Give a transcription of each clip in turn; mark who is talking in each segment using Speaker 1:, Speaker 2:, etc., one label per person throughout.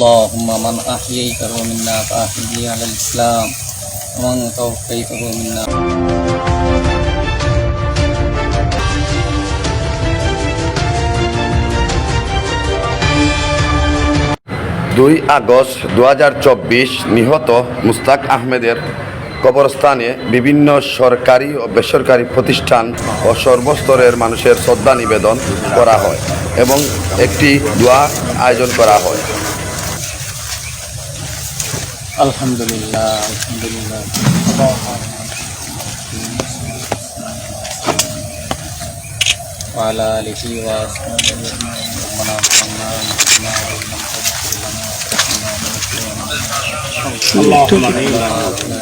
Speaker 1: اللهم من أحييته منا فأحيه على الإسلام ومن توفيته منا
Speaker 2: দুই আগস্ট দু নিহত মুস্তাক আহমেদের কবরস্থানে বিভিন্ন সরকারি ও বেসরকারি প্রতিষ্ঠান ও সর্বস্তরের মানুষের শ্রদ্ধা নিবেদন করা হয় এবং একটি দোয়া আয়োজন করা হয়
Speaker 1: الحمد لله وعلى آله وأصحابه ربنا وفقنا وانصرنا ومن تغفر لنا وارحمنا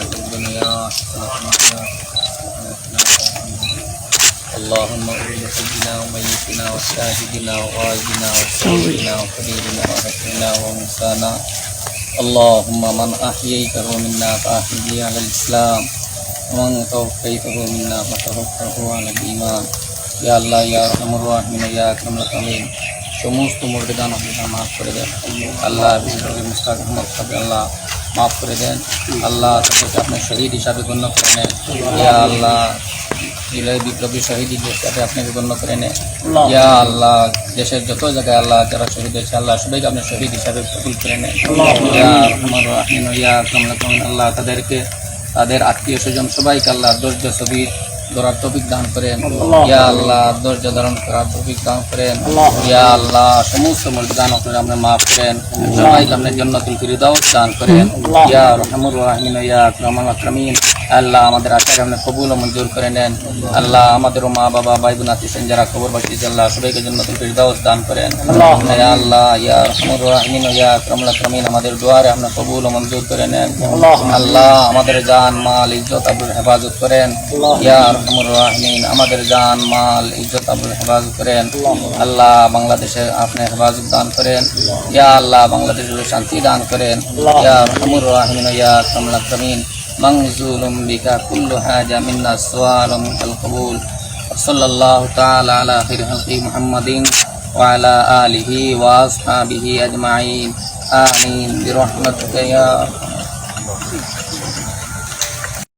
Speaker 1: اللهم اغفر لحبنا وميتنا وشاهدنا وغازنا وسيدنا وقديرنا ورسولنا وموسانا اللهم من أحييته منا فأحيه على الإسلام ومن توفيته منا فتوفه على الإيمان يا الله يا أرحم الراحمين يا أكرم الأكرمين সমস্ত মুর্দিদান আপনারা মাফ করে দেন আল্লাহ বিশেষ করে মুস্তাক আহমদ সাহেব আল্লাহ মাফ করে দেন আল্লাহ তাদেরকে আপনার শহীদ হিসাবে গণ্য করে নেন ইয়া আল্লাহ জুলাই বিপ্লবী শহীদ হিসাবে আপনাকে গণ্য করে নেন। ইয়া আল্লাহ দেশের যত জায়গায় আল্লাহ যারা শহীদ হয়েছে আল্লাহ সবাইকে আপনি শহীদ হিসাবে কবুল করে নেন। ইয়া আল্লাহ তাদেরকে তাদের আত্মীয় স্বজন সবাইকে আল্লাহ ধৈর্য ছবি ধরার তৌফিক দান করেন। ইয়া আল্লাহ ধৈর্য ধারণ করার তৌফিক দান করেন। ইয়া আল্লাহ সমস্ত মর্যাদান করে আপনি মাফ করেন। সবাইকে আপনি জান্নাতুল ফিরদাউস দান করেন। ইয়া রহমুর রাহিমিন ইয়া আকরামুল আকরামিন। আল্লাহ আমাদের আশাকে আপনি কবুল ও মঞ্জুর করে নেন। আল্লাহ। আমাদের মা বাবা ভাই বোন আত্মীয় যারা খবর বাকি আল্লাহ সবাইকে জান্নাতুল ফিরদাউস দান করেন। ইয়া আল্লাহ ইয়া রহমুর রাহিমিন ইয়া আকরামুল আকরামিন আমাদের দুয়ারে আপনি কবুল ও মঞ্জুর করে নেন। আল্লাহ। আমাদের জান মাল ইজ্জত আবুল হেফাজত করেন। ইয়া রহমুর রাহিমিন আমাদের জান মাল ইজ্জত আবুল হেফাজত করেন আল্লাহ বাংলাদেশে আপনি হেফাজত দান করেন ইয়া আল্লাহ বাংলাদেশে শান্তি দান করেন ইয়া রহমুর রাহিমিন ইয়া আকরামুল আকরামিন منزول بك كل حاجة منا السؤال ومنك القبول وصلى الله تعالى على خير خلق محمد وعلى آله وأصحابه أجمعين آمين برحمتك يا أرحم